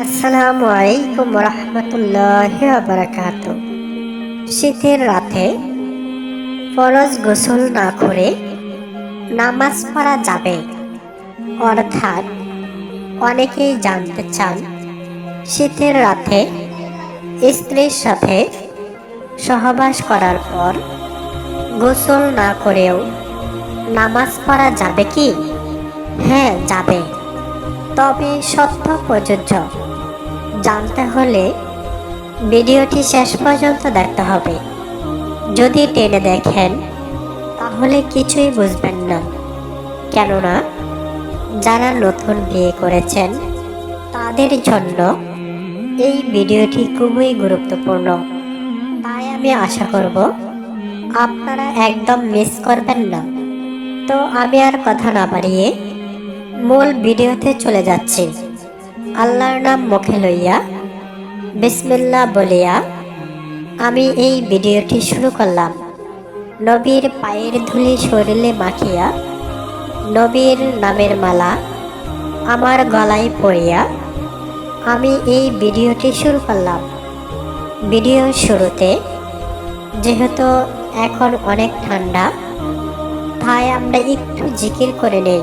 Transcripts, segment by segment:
আসসালামু আলাইকুম রহমতুল্লাহ বারাকাত শীতের রাতে ফরজ গোসল না করে নামাজ পড়া যাবে অর্থাৎ অনেকেই জানতে চান, শীতের রাতে স্ত্রীর সাথে সহবাস করার পর গোসল না করেও নামাজ পড়া যাবে কি? হ্যাঁ যাবে। তবে সত্য প্রযোজ্য জানতে হলে ভিডিওটি শেষ পর্যন্ত দেখতে হবে। যদি টেনে দেখেন, তাহলে কিছুই বুঝবেন না। কেননা, যারা নতুন বিয়ে করেছেন, তাদের জন্য এই ভিডিওটি খুবই গুরুত্বপূর্ণ। তাই আমি আশা করব, আপনারা একদম মিস করবেন না। তো আমি আর কথা না বাড়িয়ে মূল ভিডিওতে চলে যাচ্ছি। আল্লাহর নাম মুখে লইয়া বিসমিল্লা বলিয়া, আমি এই ভিডিওটি শুরু করলাম। নবীর পায়ের ধুলি শরীরে মাখিয়া, নবীর নামের মালা আমার গলায় পড়িয়া, আমি এই ভিডিওটি শুরু করলাম। ভিডিওর শুরুতে, যেহেতু এখন অনেক ঠান্ডা, তাই আমরা একটু জিকির করে নেই।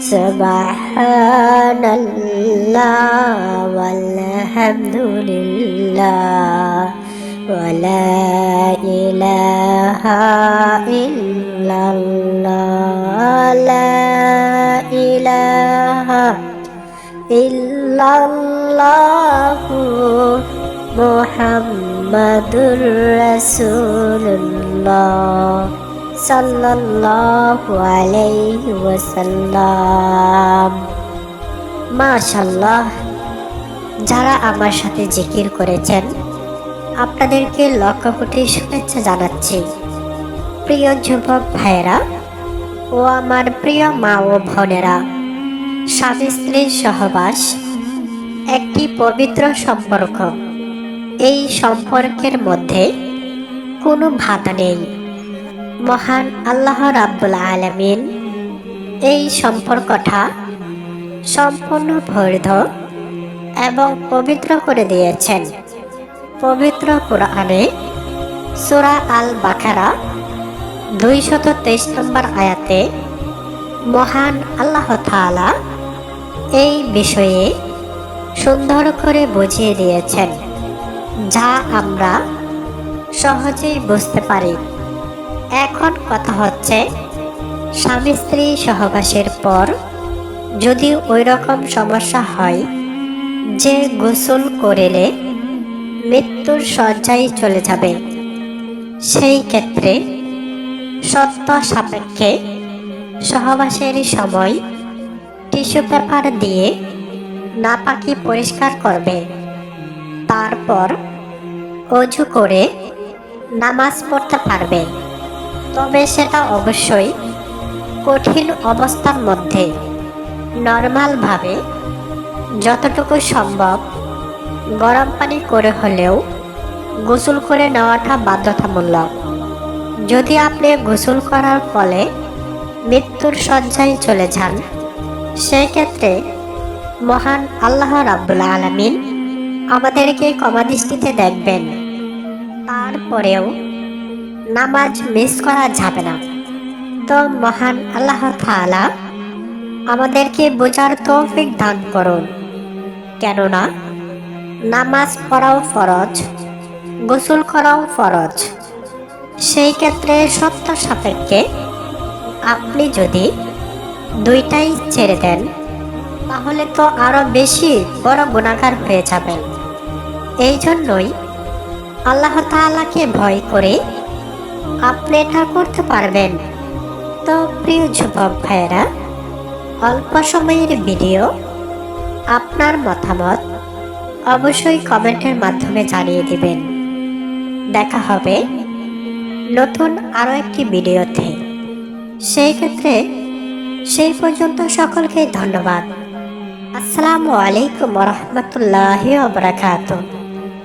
سبحان الله والحمد لله ولا إله إلا الله. لا إله إلا الله. محمد رسول الله. মাশাল্লাহ যারা আমার সাথে জিকির করেছেন, আপনাদেরকে লক্ষ কোটি শুভেচ্ছা জানাচ্ছি। প্রিয় যুবক ভাইয়েরা ও আমার প্রিয় মা ও বোনেরা, স্বামী স্ত্রীর সহবাস একটি পবিত্র সম্পর্ক। এই সম্পর্কের মধ্যে কোনো ভাতা নেই। মহান আল্লাহ রাব্বুল আলমিন। এই সম্পর্কটা সম্পূর্ণ বৈধ এবং পবিত্র করে দিয়েছেন। পবিত্র কোরআনে সুরা আল বাখারা দুইশত তেইশ নম্বর আয়াতে মহান আল্লাহ তাআলা এই বিষয়ে সুন্দর করে বুঝিয়ে দিয়েছেন, যা আমরা সহজেই বুঝতে পারি। এখন কথা হচ্ছে, স্বামী স্ত্রী সহবাসের পর যদি ওই রকম সমস্যা হয়, যে গোসল করিলে মৃত্যুর শয্যায় চলে যাবে। সেই ক্ষেত্রে সত্য সাপেক্ষে সহবাসের সময় টিস্যু পেপার দিয়ে নাপাকি পরিষ্কার করবে। তারপর অজু করে নামাজ পড়তে পারবে। তবে সেটা অবশ্যই কঠিন অবস্থার মধ্যে, নর্মালভাবে, যতটুকু সম্ভব গরম পানি করে হলেও গোসল করে নেওয়াটা বাধ্যতামূলক। যদি আপনি গোসল করার ফলে মৃত্যুর শয্যায় চলে যান, সেক্ষেত্রে মহান আল্লাহ রাব্বুল আলমিন আমাদেরকে কমাদৃষ্টিতে দেখবেন। তারপরেও নামাজ মিস করা যাবে না। তো মহান আল্লাহ তাআলা আমাদেরকে বোঝার তৌফিক দান করুন। কেননা নামাজ পড়াও ফরজ, গোসল করাও ফরজ। সেই ক্ষেত্রে সত্য সাপেক্ষে আপনি যদি দুইটাই ছেড়ে দেন, তাহলে তো আরও বেশি বড় গুণাকার হয়ে যাবেন। এই জন্যই আল্লাহ তাআলাকে ভয় করে আপনি এটা করতে পারবেন। তো প্রিয় যুবক ভাইয়েরা, অল্প সময়ের ভিডিও, আপনার মতামত অবশ্যই কমেন্টের মাধ্যমে জানিয়ে দিবেন। দেখা হবে নতুন আরও একটি ভিডিওতে। সেই ক্ষেত্রে সেই পর্যন্ত সকলকে ধন্যবাদ। আসসালামু আলাইকুম রহমতুল্লাহ বারাকাতুহ।